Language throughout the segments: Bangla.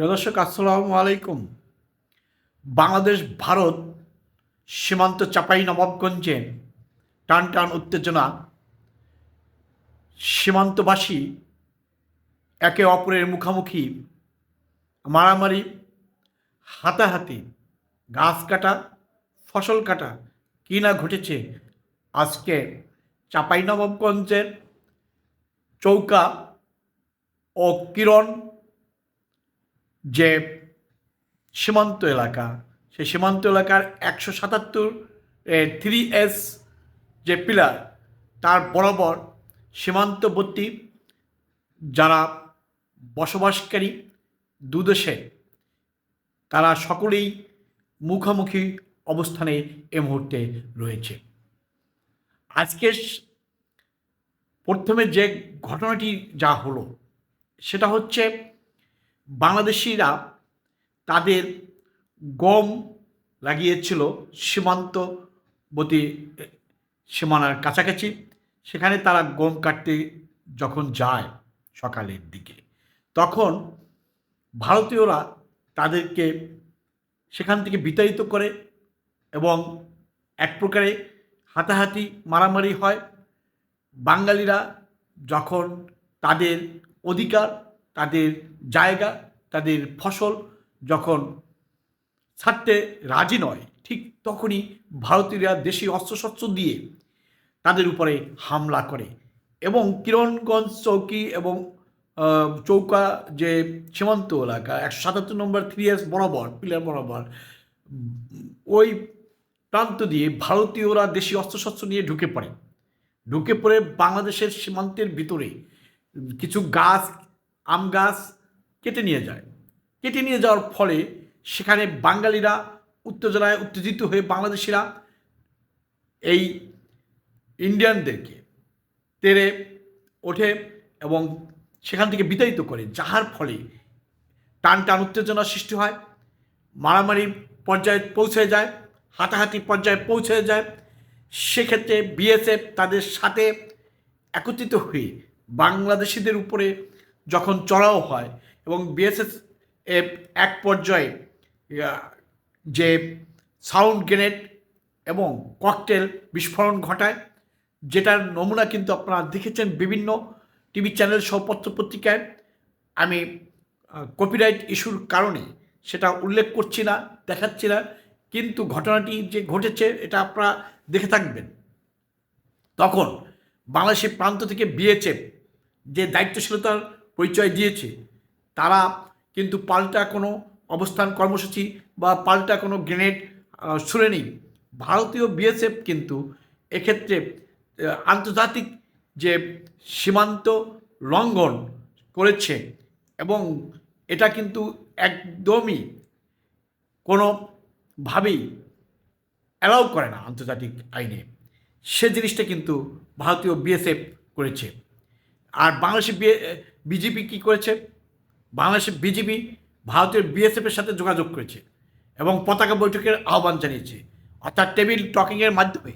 প্রিয় দর্শক, আসসালামু আলাইকুম। বাংলাদেশ, ভারত সীমান্ত চাপাই নবাবগঞ্জে টান টান উত্তেজনা। সীমান্তবাসী একে অপরের মুখামুখি, মারামারি, হাতাহাতি, গাছ কাটা, ফসল কাটা, কী না ঘটেছে আজকে চাপাই নবাবগঞ্জের চৌকা ও কিরণ যে সীমান্ত এলাকা, সেই সীমান্ত এলাকার একশো সাতাত্তর থ্রি এস যে পিলার তার বরাবর সীমান্তবর্তী যারা বসবাসকারী দুদেশে, তারা সকলেই মুখোমুখি অবস্থানে এ মুহূর্তে রয়েছে। আজকে প্রথমে যে ঘটনাটি যা হলো, সেটা হচ্ছে বাংলাদেশিরা তাদের গম লাগিয়েছিল সীমান্তবর্তী সীমানার কাছাকাছি। সেখানে তারা গম কাটতে যখন যায় সকালের দিকে, তখন ভারতীয়রা তাদেরকে সেখান থেকে বিতাড়িত করে এবং এক প্রকারে হাতাহাতি মারামারি হয়। বাঙালিরা যখন তাদের অধিকার তাদের জায়গা, তাদের ফসল যখন ছাড়তে রাজি নয়, ঠিক তখনই ভারতীয়রা দেশি অস্ত্রশস্ত্র দিয়ে তাদের উপরে হামলা করে। এবং কিরণগঞ্জ চৌকি এবং চৌকা যে সীমান্ত এলাকা, একশো সাতাত্তর নম্বর থ্রি এস বরাবর পিলার বরাবর, ওই প্রান্ত দিয়ে ভারতীয়রা দেশি অস্ত্রশস্ত্র নিয়ে ঢুকে পড়ে। ঢুকে পড়ে বাংলাদেশের সীমান্তের ভিতরে। কিছু গাছ আম গাছ কেটে নিয়ে যায়। কেটে নিয়ে যাওয়ার ফলে সেখানে বাঙালিরা উত্তেজনায় উত্তেজিত হয়ে বাংলাদেশিরা এই ইন্ডিয়ানদেরকে তেরে ওঠে এবং সেখান থেকে বিতাড়িত করে, যাহার ফলে টান টান উত্তেজনা সৃষ্টি হয়, মারামারি পর্যায়ে পৌঁছে যায়, হাতাহাতি পর্যায়ে পৌঁছে যায়। সেক্ষেত্রে বিএসএফ তাদের সাথে একত্রিত হয়ে বাংলাদেশিদের উপরে যখন চড়াও হয় এবং বিএসএস এক পর্যায়ে যে সাউন্ড গ্রেনেড এবং ককটেল বিস্ফোরণ ঘটায়, যেটার নমুনা কিন্তু আপনারা দেখেছেন বিভিন্ন টিভি চ্যানেল সহ পত্রপত্রিকায়, আমি কপিরাইট ইস্যুর কারণে সেটা উল্লেখ করছি না, দেখাচ্ছি না, কিন্তু ঘটনাটি যে ঘটেছে এটা আপনারা দেখে থাকবেন। তখন বাংলাদেশের প্রান্ত থেকে বিএচএফ যে দায়িত্বশীলতার পরিচয় দিয়েছে। তারা কিন্তু পাল্টা কোনো অবস্থান কর্মসূচি বা পাল্টা কোনো গ্রেনেড নেই। ভারতীয় বিএসএফ কিন্তু এক্ষেত্রে আন্তর্জাতিক যে সীমান্ত লঙ্ঘন করেছে এবং এটা কিন্তু একদমই কোনোভাবেই অ্যালাউ করে না আন্তর্জাতিক আইনে। সে জিনিসটা কিন্তু ভারতীয় বিএসএফ করেছে। আর বাংলাদেশের বিজেপি কী করেছে? বাংলাদেশের বিজেপি ভারতের বিএসএফের সাথে যোগাযোগ করেছে এবং পতাকা বৈঠকের আহ্বান জানিয়েছে। অর্থাৎ টেবিল টকিংয়ের মাধ্যমে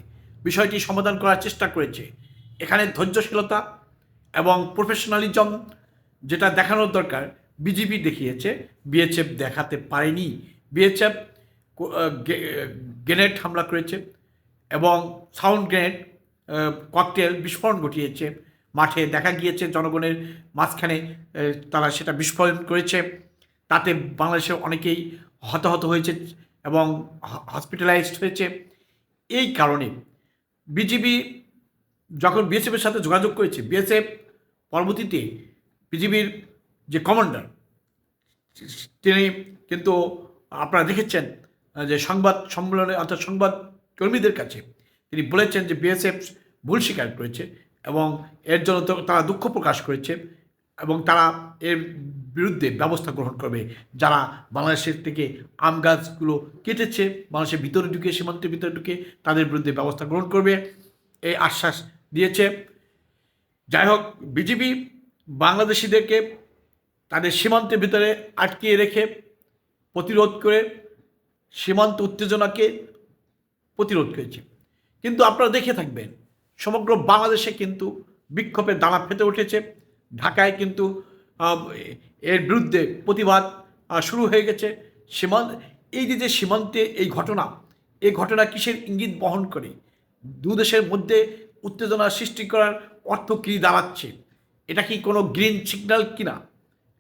বিষয়টি সমাধান করার চেষ্টা করেছে। এখানে ধৈর্যশীলতা এবং প্রফেশনালিজম যেটা দেখানোর দরকার, বিজেপি দেখিয়েছে বিএচএফ দেখাতে পারেনি। বিএচএফ গ্রেনেড হামলা করেছে এবং সাউন্ড গ্রেনেড ককটেল বিস্ফোরণ ঘটিয়েছে। মাঠে দেখা গিয়েছে, জনগণের মাঝখানে তারা সেটা বিস্ফোরণ করেছে। তাতে বাংলাদেশের অনেকেই হতাহত হয়েছে এবং হসপিটালাইজড হয়েছে। এই কারণে বিজিবি যখন বিএসএফের সাথে যোগাযোগ করেছে, বিএসএফ পরবর্তীতে বিজিবির যে কমান্ডার, তিনি কিন্তু আপনারা দেখেছেন যে সংবাদ সম্মেলনে অর্থাৎ সংবাদ কর্মীদের কাছে তিনি বলেছেন যে বিএসএফ ভুল স্বীকার করেছে। এবং এর জন্য তারা দুঃখ প্রকাশ করেছে এবং তারা এর বিরুদ্ধে ব্যবস্থা গ্রহণ করবে। যারা বাংলাদেশের থেকে আম গাছগুলো কেটেছে, বাংলাদেশের ভিতরে ঢুকে, সীমান্তের ভিতরে ঢুকে তাদের বিরুদ্ধে ব্যবস্থা গ্রহণ করবে, এই আশ্বাস দিয়েছে। যাই হোক বিজেপি বাংলাদেশিদেরকে তাদের সীমান্তের ভিতরে আটকিয়ে রেখে প্রতিরোধ করে সীমান্ত উত্তেজনাকে প্রতিরোধ করেছে। কিন্তু আপনারা দেখে থাকবেন সমগ্র বাংলাদেশে কিন্তু বিক্ষোভের দানা ফেটে উঠেছে। ঢাকায় কিন্তু এর বিরুদ্ধে প্রতিবাদ শুরু হয়ে গেছে। সীমান্ত, এই যে যে সীমান্তে এই ঘটনা এই ঘটনা কিসের ইঙ্গিত বহন করে? দু দেশের মধ্যে উত্তেজনা সৃষ্টি করার অর্থ কী দাঁড়াচ্ছে? এটা কি কোনো গ্রিন সিগন্যাল কিনা?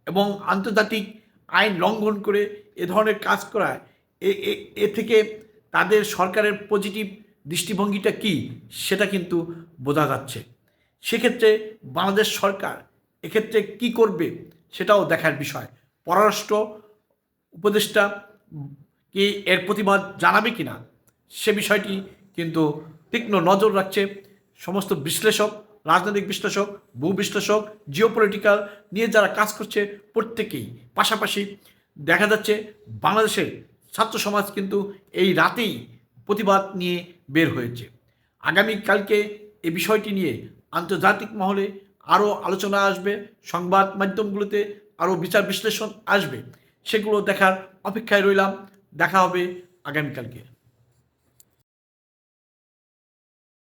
এবং আন্তর্জাতিক আইন লঙ্ঘন করে এ ধরনের কাজ করায় এ থেকে তাদের সরকারের পজিটিভ দৃষ্টিভঙ্গিটা কি সেটা কিন্তু বোঝা যাচ্ছে। সেক্ষেত্রে বাংলাদেশ সরকার এক্ষেত্রে কি করবে সেটাও দেখার বিষয়। পররাষ্ট্র উপদেষ্টা কি এর প্রতিবাদ জানাবে কিনা সে বিষয়টি কিন্তু তীক্ষ্ণ নজর রাখছে। সমস্ত বিশ্লেষক, রাজনৈতিক বিশ্লেষক, ভূ বিশ্লেষক জিওপলিটিক্যাল নিয়ে যারা কাজ করছে প্রত্যেকেই। পাশাপাশি দেখা যাচ্ছে বাংলাদেশের ছাত্র সমাজ কিন্তু এই রাতেই প্রতিবাদ নিয়ে বের হয়েছে। আগামীকালকে এ বিষয়টি নিয়ে আন্তর্জাতিক মহলে আরও আলোচনা আসবে, সংবাদ মাধ্যমগুলোতে আরও বিচার বিশ্লেষণ আসবে, সেগুলো দেখার অপেক্ষায় রইলাম। দেখা হবে আগামীকালকে।